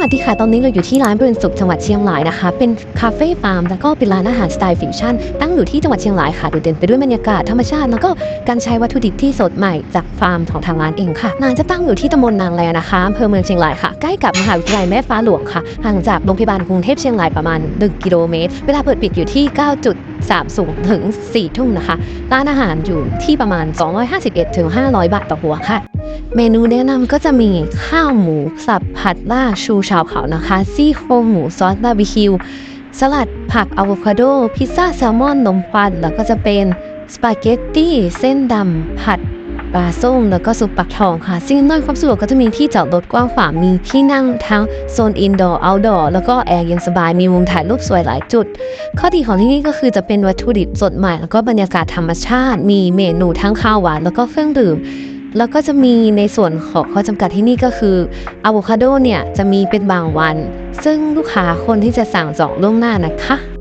วัสดีค่ะ ตอนนี้เราอยู่ที่ร้านเบือนสุขจังหวัดเชียงรายนะคะ เป็นคาเฟ่ฟาร์มแล้วก็เป็นร้านอาหารสไตล์ฟิวชั่น ตั้งอยู่ที่จังหวัดเชียงรายค่ะโดดเด่นไปด้วยบรรยากาศธรรมชาติ แล้วก็การใช้วัตถุดิบที่สดใหม่จากฟาร์มของทางร้านเองค่ะร้านจะตั้งอยู่ที่ตำบลนางแลนะคะอำเภอเมืองเชียงรายค่ะ ใกล้กับมหาวิทยาลัยแม่ฟ้าหลวงค่ะ ห่างจากโรงพยาบาลกรุงเทพเชียงรายประมาณ 1 กิโลเมตร เวลาเปิดปิดอยู่ที่9.30ถึง4ทุ่มนะคะ ร้านอาหารอยู่ที่ประมาณ 251ถึง500 บาทต่อหัวค่ะ เมนูแนะนำก็จะมีข้าวหมู สับผัดล่าชูชาวเขานะคะ ซี่โครงหมูซอสบาร์บีคิว สลัดผักอะโวคาโด พิซซ่าแซลมอนนมควัน แล้วก็จะเป็นสปาเกตตี้เส้นดำผัดปลาส้มแล้วก็ซุปปักทองค่ะสิ่งอำนวยความสะดวกก็จะมีที่จอดรถกว้างขวางมีที่นั่งทั้งโซนอินดอร์เอาท์ดอร์แล้วก็แอร์เย็นสบายมีมุมถ่ายรูปสวยหลายจุด ข้อดีของที่นี่ก็คือจะเป็นวัตถุดิบสดใหม่ แล้วก็บรรยากาศธรรมชาติ มีเมนูทั้งข้าวหวานแล้วก็เครื่องดื่ม แล้วก็จะมีในส่วนของข้อจำกัดที่นี่ก็คืออะโวคาโดเนี่ยจะมีเป็นบางวัน ซึ่งลูกค้าคนที่จะสั่งจองล่วงหน้านะคะ